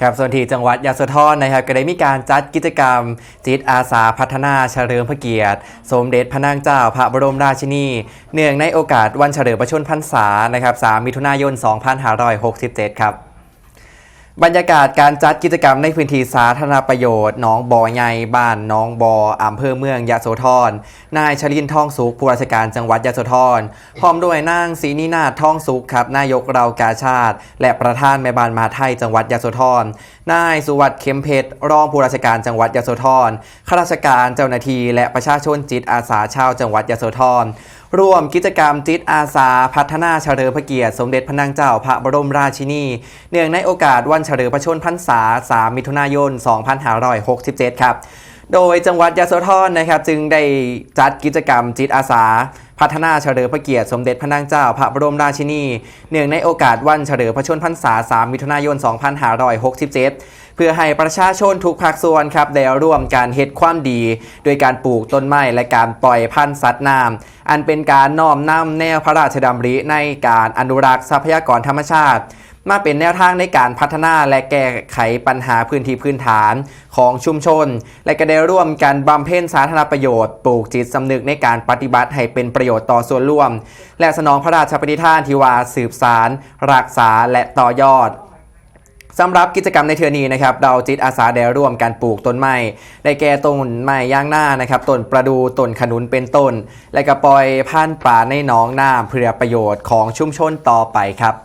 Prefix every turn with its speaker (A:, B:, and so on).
A: ครับส่วนที่จังหวัดยะโสธรนะครับก็ได้มีการจัดกิจกรรม จิตอาสาพัฒนาเฉลิมพระเกียรติ สมเด็จพระนางเจ้าพระบรมราชินี เนื่องในโอกาสวันเฉลิมพระชนมพรรษานะครับ 3 มิถุนายน 2567 ครับ บรรยากาศการจัดกิจกรรมในพื้นที่สาธารณประโยชน์หนองบอใหญ่บ้านหนองบออำเภอเมืองยะโสธร นายชลินทองสุขผู้ราชการจังหวัดยะโสธร พร้อมด้วยนางศรีนินาทองสุขครับ นายกเรากาชาติ และประธานแม่บ้านมหาไทยจังหวัดยะโสธร นายสุวัสดิ์เข็มเพชรรองผู้ราชการจังหวัดยะโสธร ข้าราชการเจ้าหน้าที่และประชาชนจิตอาสาชาวจังหวัดยะโสธร ร่วมกิจกรรมจิตอาสาพัฒนาเฉลิมพระเกียรติ สมเด็จพระนางเจ้าพระบรมราชินี เนื่องในโอกาสวันเฉลิมพระชนมพรรษา 3 มิถุนายน 2567 ครับ โดยจังหวัดยะโสธรนะครับจึงได้จัดกิจกรรมจิตอาสา พัฒนาเฉลิมพระเกียรติสมเด็จพระนางเจ้าพระบรมราชินี เนื่องในโอกาสวันเฉลิมพระชนพรรษา 3 มิถุนายน 2567 เพื่อให้ประชาชนทุกภาคส่วนครับได้ร่วมการเฮ็ดความดี โดยการปลูกต้นไม้และการปล่อยพันธุ์สัตว์น้ำอันเป็นการน้อมนำแนวพระราชดำริในการอนุรักษ์ทรัพยากรธรรมชาติ มาเป็นแนวทางในการพัฒนาและแก้ไขปัญหาพื้นที่พื้นฐานของชุมชน และก็ได้ร่วมกันบำเพ็ญสาธารณประโยชน์ ปลูกจิตสำนึกในการปฏิบัติให้เป็นประโยชน์ต่อส่วนรวม และสนองพระราชปณิธานที่ว่าสืบสาร รักษาและต่อยอดสำหรับกิจกรรมในเทือนี้นะครับเราจิตอาสาได้ร่วมการปลูกต้นไม้ได้แก่ต้นไม้ย่างหน้านะครับต้นประดูต้นขนุนเป็นต้น และก็ปล่อยพันธุ์ป่าในหนองน้ำเพื่อประโยชน์ของชุมชนต่อไปครับ